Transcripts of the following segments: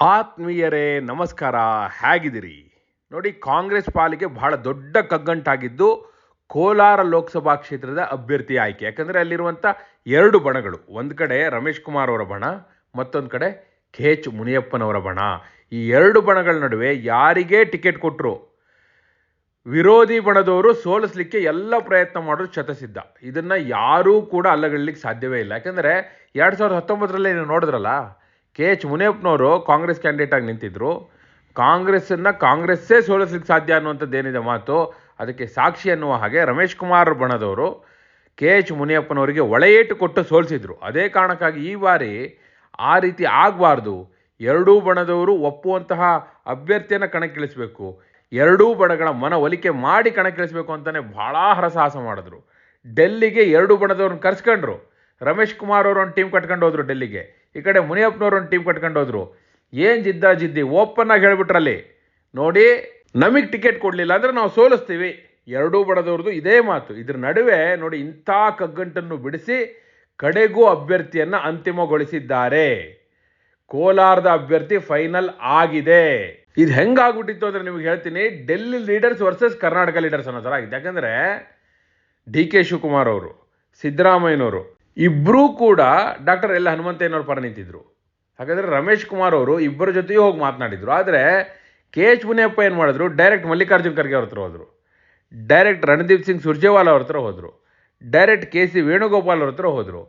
ಆತ್ಮೀಯರೇ, ನಮಸ್ಕಾರ. ಹೇಗಿದ್ದೀರಿ? ನೋಡಿ, ಕಾಂಗ್ರೆಸ್ ಪಾಲಿಗೆ ಬಹಳ ದೊಡ್ಡ ಕಗ್ಗಂಟಾಗಿದ್ದು ಕೋಲಾರ ಲೋಕಸಭಾ ಕ್ಷೇತ್ರದ ಅಭ್ಯರ್ಥಿ ಆಯ್ಕೆ. ಯಾಕಂದರೆ ಅಲ್ಲಿರುವಂಥ ಎರಡು ಬಣಗಳು. ಒಂದು ಕಡೆ ರಮೇಶ್ ಕುಮಾರ್ ಅವರ ಬಣ, ಮತ್ತೊಂದು ಕಡೆ ಕೆ ಎಚ್ ಮುನಿಯಪ್ಪನವರ ಬಣ. ಈ ಎರಡು ಬಣಗಳ ನಡುವೆ ಯಾರಿಗೆ ಟಿಕೆಟ್ ಕೊಟ್ಟರು ವಿರೋಧಿ ಬಣದವರು ಸೋಲಿಸಲಿಕ್ಕೆ ಎಲ್ಲ ಪ್ರಯತ್ನ ಮಾಡೋದು ಚತಸಿದ್ಧ ಇದನ್ನು ಯಾರೂ ಕೂಡ ಅಲ್ಲಗಳ್ಳಲಿಕ್ಕೆ ಸಾಧ್ಯವೇ ಇಲ್ಲ. ಯಾಕಂದರೆ ಎರಡು ಸಾವಿರದ ಹತ್ತೊಂಬತ್ತರಲ್ಲಿ ನೀವು ನೋಡಿದ್ರಲ್ಲ ಕೆ ಎಚ್ ಮುನಿಯಪ್ಪನವರು ಕಾಂಗ್ರೆಸ್ ಕ್ಯಾಂಡಿಡೇಟ್ ಆಗಿ ನಿಂತಿದ್ರು. ಕಾಂಗ್ರೆಸ್ಸನ್ನು ಕಾಂಗ್ರೆಸ್ಸೇ ಸೋಲಿಸ್ಲಿಕ್ಕೆ ಸಾಧ್ಯ ಅನ್ನುವಂಥದ್ದು ಏನಿದೆ ಮಾತು, ಅದಕ್ಕೆ ಸಾಕ್ಷಿ ಅನ್ನುವ ಹಾಗೆ ರಮೇಶ್ ಕುಮಾರ್ ಬಣದವರು ಕೆ ಎಚ್ ಮುನಿಯಪ್ಪನವರಿಗೆ ಒಳೆಯೇಟು ಕೊಟ್ಟು ಸೋಲಿಸಿದ್ರು. ಅದೇ ಕಾರಣಕ್ಕಾಗಿ ಈ ಬಾರಿ ಆ ರೀತಿ ಆಗಬಾರ್ದು. ಎರಡೂ ಬಣದವರು ಒಪ್ಪುವಂತಹ ಅಭ್ಯರ್ಥಿಯನ್ನು ಕಣಕ್ಕಿಳಿಸಬೇಕು. ಎರಡೂ ಬಣಗಳ ಮನವೊಲಿಕೆ ಮಾಡಿ ಕಣಕ್ಕಿಳಿಸಬೇಕು ಅಂತಲೇ ಭಾಳ ಹರಸಾಹಸ ಮಾಡಿದ್ರು. ಡೆಲ್ಲಿಗೆ ಎರಡು ಬಣದವ್ರನ್ನ ಕರೆಸ್ಕೊಂಡ್ರು. ರಮೇಶ್ ಕುಮಾರ್ ಅವರು ಒಂದು ಟೀಮ್ ಕಟ್ಕೊಂಡು ಹೋದ್ರು ಡೆಲ್ಲಿಗೆ. ಈ ಕಡೆ ಮುನಿಯಪ್ಪನವ್ರು ಒಂದು ಟೀಮ್ ಕಟ್ಕೊಂಡು ಹೋದ್ರು. ಏನು ಜಿದ್ದ ಜಿದ್ದಿ ಓಪನ್ ಆಗಿ ಹೇಳ್ಬಿಟ್ರಲ್ಲಿ, ನೋಡಿ, ನಮಗೆ ಟಿಕೆಟ್ ಕೊಡಲಿಲ್ಲ ಅಂದರೆ ನಾವು ಸೋಲಿಸ್ತೀವಿ. ಎರಡೂ ಬಡದವ್ರದ್ದು ಇದೇ ಮಾತು. ಇದ್ರ ನಡುವೆ ನೋಡಿ, ಇಂಥ ಕಗ್ಗಂಟನ್ನು ಬಿಡಿಸಿ ಕಡೆಗೂ ಅಭ್ಯರ್ಥಿಯನ್ನು ಅಂತಿಮಗೊಳಿಸಿದ್ದಾರೆ. ಕೋಲಾರದ ಅಭ್ಯರ್ಥಿ ಫೈನಲ್ ಆಗಿದೆ. ಇದು ಹೆಂಗಾಗ್ಬಿಟ್ಟಿತ್ತು ಅಂದರೆ ನಿಮಗೆ ಹೇಳ್ತೀನಿ Delhi leaders versus Karnataka leaders ಅನ್ನೋ ಥರ ಆಗಿದೆ. ಯಾಕಂದರೆ, ಡಿ ಕೆ ಶಿವಕುಮಾರ್ ಅವರು, ಸಿದ್ದರಾಮಯ್ಯನವರು ಇಬ್ಬರೂ ಕೂಡ ಡಾಕ್ಟರ್ ಎಲ್ ಹನುಮಂತಯ್ಯನವ್ರ ಪರ ನಿಂತಿದ್ರು. ಹಾಗಾದರೆ ರಮೇಶ್ ಕುಮಾರ್ ಅವರು ಇಬ್ಬರ ಜೊತೆಯೂ ಹೋಗಿ ಮಾತನಾಡಿದರು. ಆದರೆ ಕೆ ಎಚ್ ಮುನಿಯಪ್ಪ ಏನು ಮಾಡಿದ್ರು? ಡೈರೆಕ್ಟ್ ಮಲ್ಲಿಕಾರ್ಜುನ್ ಖರ್ಗೆ ಅವ್ರ ಹತ್ರ ಹೋದರು. ಡೈರೆಕ್ಟ್ ರಣದೀಪ್ ಸಿಂಗ್ ಸುರ್ಜೇವಾಲಾ ಅವ್ರ ಹತ್ರ ಹೋದರು. ಡೈರೆಕ್ಟ್ ಕೆ ಸಿ ವೇಣುಗೋಪಾಲ್ ಅವ್ರ ಹತ್ರ ಹೋದರು.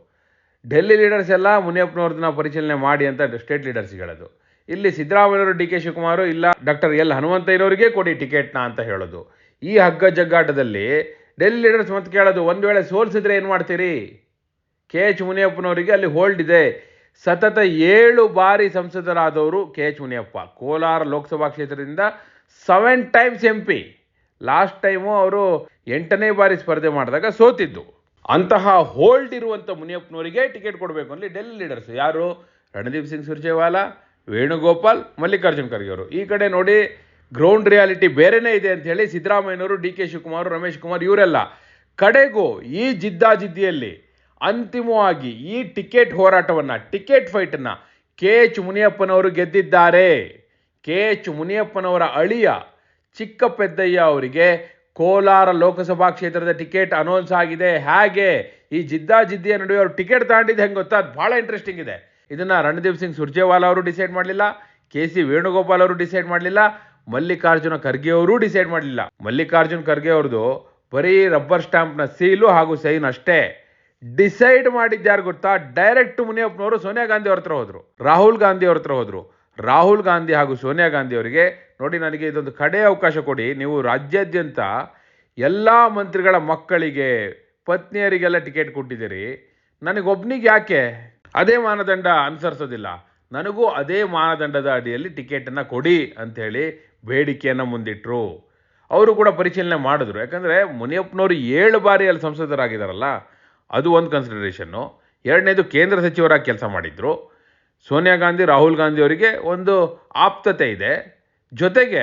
ಡೆಲ್ಲಿ ಲೀಡರ್ಸ್ ಎಲ್ಲ ಮುನಿಯಪ್ಪನವ್ರದನ್ನ ಪರಿಶೀಲನೆ ಮಾಡಿ ಅಂತ ಸ್ಟೇಟ್ ಲೀಡರ್ಸ್ ಹೇಳೋದು. ಇಲ್ಲಿ ಸಿದ್ದರಾಮಯ್ಯವರು ಡಿ ಕೆ ಶಿವಕುಮಾರ್, ಇಲ್ಲ ಡಾಕ್ಟರ್ ಎಲ್ ಹನುಮಂತಯ್ಯನವರಿಗೆ ಕೊಡಿ ಟಿಕೆಟ್ನ ಅಂತ ಹೇಳೋದು. ಈ ಹಗ್ಗ ಜಗ್ಗಾಟದಲ್ಲಿ ಡೆಲ್ಲಿ ಲೀಡರ್ಸ್ ಮತ್ತೆ ಕೇಳೋದು, ಒಂದು ವೇಳೆ ಸೋಲ್ಸಿದ್ರೆ ಏನು ಮಾಡ್ತೀರಿ? ಕೆ ಎಚ್ ಮುನಿಯಪ್ಪನವರಿಗೆ ಅಲ್ಲಿ ಹೋಲ್ಡ್ ಇದೆ. ಸತತ ಏಳು ಬಾರಿ ಸಂಸದರಾದವರು ಕೆ ಎಚ್ ಮುನಿಯಪ್ಪ. ಕೋಲಾರ ಲೋಕಸಭಾ ಕ್ಷೇತ್ರದಿಂದ seven times M P last time ಅವರು ಎಂಟನೇ ಬಾರಿ ಸ್ಪರ್ಧೆ ಮಾಡಿದಾಗ ಸೋತಿದ್ದು. ಅಂತಹ ಹೋಲ್ಡ್ ಇರುವಂಥ ಮುನಿಯಪ್ಪನವರಿಗೆ ಟಿಕೆಟ್ ಕೊಡಬೇಕು ಅಲ್ಲಿ ಡೆಲ್ಲಿ ಲೀಡರ್ಸ್ ಯಾರು? ರಣದೀಪ್ ಸಿಂಗ್ ಸುರ್ಜೇವಾಲಾ, ವೇಣುಗೋಪಾಲ್, ಮಲ್ಲಿಕಾರ್ಜುನ್ ಖರ್ಗೆ ಅವರು. ಈ ಕಡೆ ನೋಡಿ ಗ್ರೌಂಡ್ ರಿಯಾಲಿಟಿ ಬೇರೆನೇ ಇದೆ ಅಂತ ಹೇಳಿ ಸಿದ್ದರಾಮಯ್ಯನವರು, ಡಿ ಕೆ ಶಿವಕುಮಾರ್, ರಮೇಶ್ ಕುಮಾರ್ ಇವರೆಲ್ಲ. ಕಡೆಗೂ ಈ ಜಿದ್ದಾಜಿದ್ದಿಯಲ್ಲಿ ಅಂತಿಮವಾಗಿ ಈ ಟಿಕೆಟ್ ಹೋರಾಟವನ್ನು, ಟಿಕೆಟ್ ಫೈಟನ್ನು ಕೆ ಎಚ್ ಮುನಿಯಪ್ಪನವರು ಗೆದ್ದಿದ್ದಾರೆ. ಕೆ ಎಚ್ ಮುನಿಯಪ್ಪನವರ ಅಳಿಯ ಚಿಕ್ಕ ಪೆದ್ದಯ್ಯ ಅವರಿಗೆ ಕೋಲಾರ ಲೋಕಸಭಾ ಕ್ಷೇತ್ರದ ಟಿಕೆಟ್ ಅನೌನ್ಸ್ ಆಗಿದೆ. ಹೇಗೆ? ಈ ಜಿದ್ದಾಜಿದ್ದಿಯ ನಡುವೆ ಅವರು ಟಿಕೆಟ್ ತಗೊಂಡಿದ್ದು ಹೆಂಗೆ ಗೊತ್ತಾ? ಅದು ಭಾಳ ಇಂಟ್ರೆಸ್ಟಿಂಗ್ ಇದೆ. ಇದನ್ನು ರಣದೀಪ್ ಸಿಂಗ್ ಸುರ್ಜೇವಾಲಾ ಅವರು ಡಿಸೈಡ್ ಮಾಡಲಿಲ್ಲ. ಕೆ ಸಿ ವೇಣುಗೋಪಾಲ್ ಅವರು ಡಿಸೈಡ್ ಮಾಡಲಿಲ್ಲ. ಮಲ್ಲಿಕಾರ್ಜುನ ಖರ್ಗೆ ಅವರು ಡಿಸೈಡ್ ಮಾಡಲಿಲ್ಲ. ಮಲ್ಲಿಕಾರ್ಜುನ ಖರ್ಗೆ ಅವ್ರದ್ದು ಬರೀ ರಬ್ಬರ್ ಸ್ಟ್ಯಾಂಪ್ನ ಸೀಲು ಹಾಗೂ ಸೈನ್ ಅಷ್ಟೇ. ಡಿಸೈಡ್ ಮಾಡಿದ್ಯಾರು ಗೊತ್ತಾ? ಡೈರೆಕ್ಟ್ ಮುನಿಯಪ್ಪನವರು ಸೋನಿಯಾ ಗಾಂಧಿ ಅವ್ರ ಹತ್ರ ಹೋದ್ರು. ರಾಹುಲ್ ಗಾಂಧಿ ಅವ್ರ ಹತ್ರ ಹೋದ್ರು. ರಾಹುಲ್ ಗಾಂಧಿ ಹಾಗೂ ಸೋನಿಯಾ ಗಾಂಧಿ ಅವರಿಗೆ, ನೋಡಿ ನನಗೆ ಇದೊಂದು ಕಡೆ ಅವಕಾಶ ಕೊಡಿ. ನೀವು ರಾಜ್ಯಾದ್ಯಂತ ಎಲ್ಲ ಮಂತ್ರಿಗಳ ಮಕ್ಕಳಿಗೆ, ಪತ್ನಿಯರಿಗೆಲ್ಲ ಟಿಕೆಟ್ ಕೊಟ್ಟಿದ್ದೀರಿ. ನನಗೊಬ್ಬನಿಗೆ ಯಾಕೆ? ಅದೇ ಮಾನದಂಡ ಅನುಸರಿಸೋದಿಲ್ಲ. ನನಗೂ ಅದೇ ಮಾನದಂಡದ ಅಡಿಯಲ್ಲಿ ಟಿಕೆಟನ್ನು ಕೊಡಿ ಅಂಥೇಳಿ ಬೇಡಿಕೆಯನ್ನು ಮುಂದಿಟ್ಟರು ಅವರು ಕೂಡ ಪರಿಶೀಲನೆ ಮಾಡಿದ್ರು. ಯಾಕಂದರೆ ಮುನಿಯಪ್ಪನವರು ಏಳು ಬಾರಿ ಅಲ್ಲಿ ಸಂಸದರಾಗಿದ್ದಾರಲ್ಲ ಅದು ಒಂದು ಕನ್ಸಿಡರೇಷನ್ನು ಎರಡನೇದು ಕೇಂದ್ರ ಸಚಿವರಾಗಿ ಕೆಲಸ ಮಾಡಿದ್ರು. ಸೋನಿಯಾ ಗಾಂಧಿ, ರಾಹುಲ್ ಗಾಂಧಿ ಅವರಿಗೆ ಒಂದು ಆಪ್ತತೆ ಇದೆ. ಜೊತೆಗೆ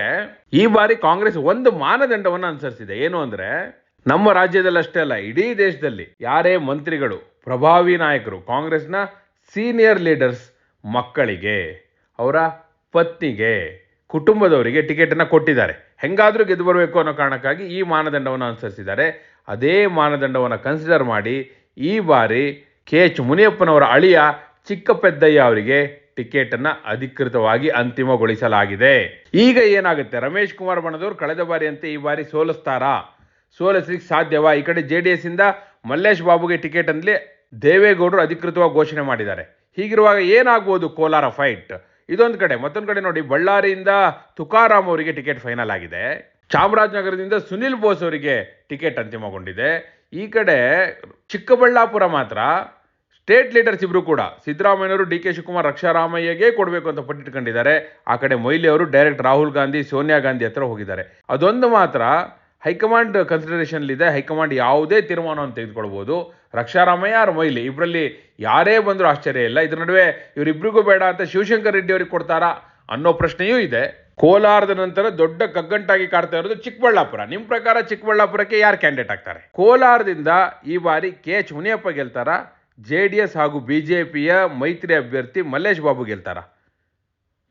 ಈ ಬಾರಿ ಕಾಂಗ್ರೆಸ್ ಒಂದು ಮಾನದಂಡವನ್ನು ಅನುಸರಿಸಿದೆ. ಏನು ಅಂದರೆ ನಮ್ಮ ರಾಜ್ಯದಲ್ಲಿ ಅಷ್ಟೇ ಅಲ್ಲ, ಇಡೀ ದೇಶದಲ್ಲಿ ಯಾರೇ ಮಂತ್ರಿಗಳು, ಪ್ರಭಾವಿ ನಾಯಕರು, ಕಾಂಗ್ರೆಸ್ನ ಸೀನಿಯರ್ ಲೀಡರ್ಸ್ ಮಕ್ಕಳಿಗೆ, ಅವರ ಪತ್ನಿಗೆ, ಕುಟುಂಬದವರಿಗೆ ಟಿಕೆಟನ್ನು ಕೊಟ್ಟಿದ್ದಾರೆ. ಹೆಂಗಾದರೂ ಗೆದ್ದು ಬರಬೇಕು ಅನ್ನೋ ಕಾರಣಕ್ಕಾಗಿ ಈ ಮಾನದಂಡವನ್ನು ಅನುಸರಿಸಿದ್ದಾರೆ. ಅದೇ ಮಾನದಂಡವನ್ನು ಕನ್ಸಿಡರ್ ಮಾಡಿ ಈ ಬಾರಿ ಕೆ ಎಚ್ ಮುನಿಯಪ್ಪನವರ ಅಳಿಯ ಚಿಕ್ಕ ಪೆದ್ದಯ್ಯ ಅವರಿಗೆ ಟಿಕೆಟನ್ನು ಅಧಿಕೃತವಾಗಿ ಅಂತಿಮಗೊಳಿಸಲಾಗಿದೆ. ಈಗ ಏನಾಗುತ್ತೆ? ರಮೇಶ್ ಕುಮಾರ್ ಬಣದವರು ಕಳೆದ ಬಾರಿಯಂತೆ ಈ ಬಾರಿ ಸೋಲಿಸ್ತಾರಾ? ಸೋಲಿಸ್ಲಿಕ್ಕೆ ಸಾಧ್ಯವಾ? ಈ ಕಡೆ ಜೆ ಡಿ ಎಸ್ ಇಂದ ಮಲ್ಲೇಶ್ ಬಾಬುಗೆ ಟಿಕೆಟ್ ಅಂದ್ಲಿ ದೇವೇಗೌಡರು ಅಧಿಕೃತವಾಗಿ ಘೋಷಣೆ ಮಾಡಿದ್ದಾರೆ. ಹೀಗಿರುವಾಗ ಏನಾಗ್ಬೋದು ಕೋಲಾರ ಫೈಟ್ ಇದೊಂದು ಕಡೆ, ಮತ್ತೊಂದು ಕಡೆ ನೋಡಿ, ಬಳ್ಳಾರಿಯಿಂದ ತುಕಾರಾಮ್ ಅವರಿಗೆ ಟಿಕೆಟ್ ಫೈನಲ್ ಆಗಿದೆ. ಚಾಮರಾಜನಗರದಿಂದ ಸುನಿಲ್ ಬೋಸ್ ಅವರಿಗೆ ಟಿಕೆಟ್ ಅಂತಿಮಗೊಂಡಿದೆ. ಈ ಕಡೆ ಚಿಕ್ಕಬಳ್ಳಾಪುರ ಮಾತ್ರ ಸ್ಟೇಟ್ ಲೀಡರ್ಸ್ ಇಬ್ಬರು ಕೂಡ ಸಿದ್ದರಾಮಯ್ಯವರು ಡಿ ಕೆ ಶಿವಕುಮಾರ್, ರಕ್ಷಾರಾಮಯ್ಯಗೆ ಕೊಡಬೇಕು ಅಂತ ಪಟ್ಟಿಟ್ಕೊಂಡಿದ್ದಾರೆ ಆ ಕಡೆ ಮೊಯ್ಲಿ ಅವರು, ಡೈರೆಕ್ಟ್ ರಾಹುಲ್ ಗಾಂಧಿ, ಸೋನಿಯಾ ಗಾಂಧಿ ಹತ್ರ ಹೋಗಿದ್ದಾರೆ. ಅದೊಂದು ಮಾತ್ರ ಹೈಕಮಾಂಡ್ ಕನ್ಸಿಡರೇಷನ್ ಇದೆ ಹೈಕಮಾಂಡ್ ಯಾವುದೇ ತೀರ್ಮಾನವನ್ನು ತೆಗೆದುಕೊಳ್ಬೋದು. ರಕ್ಷಾರಾಮಯ್ಯ ಆರ್ ಮೊಯ್ಲಿ ಇಬ್ಬರಲ್ಲಿ ಯಾರೇ ಬಂದರೂ ಆಶ್ಚರ್ಯ ಇಲ್ಲ. ಇದ್ರ ನಡುವೆ ಇವರಿಬ್ಬರಿಗೂ ಬೇಡ ಅಂತ ಶಿವಶಂಕರ್ ರೆಡ್ಡಿ ಅವರಿಗೆ ಕೊಡ್ತಾರಾ ಅನ್ನೋ ಪ್ರಶ್ನೆಯೂ ಇದೆ. ಕೋಲಾರದ ನಂತರ ದೊಡ್ಡ ಕಗ್ಗಂಟಾಗಿ ಕಾಡ್ತಾ ಇರೋದು ಚಿಕ್ಕಬಳ್ಳಾಪುರ. ನಿಮ್ಮ ಪ್ರಕಾರ ಚಿಕ್ಕಬಳ್ಳಾಪುರಕ್ಕೆ ಯಾರು ಕ್ಯಾಂಡಿಡೇಟ್ ಆಗ್ತಾರೆ? ಕೋಲಾರದಿಂದ ಈ ಬಾರಿ ಕೆ ಎಚ್ ಮುನಿಯಪ್ಪ ಗೆಲ್ತಾರ? ಜೆ ಡಿ ಎಸ್ ಹಾಗೂ ಬಿ ಜೆ ಪಿಯ ಮೈತ್ರಿ ಅಭ್ಯರ್ಥಿ ಮಲ್ಲೇಶ್ ಬಾಬು ಗೆಲ್ತಾರ?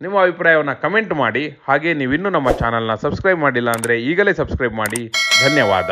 ನಿಮ್ಮ ಅಭಿಪ್ರಾಯವನ್ನು ಕಮೆಂಟ್ ಮಾಡಿ. ಹಾಗೆ ನೀವಿನ್ನೂ ನಮ್ಮ ಚಾನಲ್ನ ಸಬ್ಸ್ಕ್ರೈಬ್ ಮಾಡಿಲ್ಲ ಅಂದರೆ ಈಗಲೇ ಸಬ್ಸ್ಕ್ರೈಬ್ ಮಾಡಿ. ಧನ್ಯವಾದ.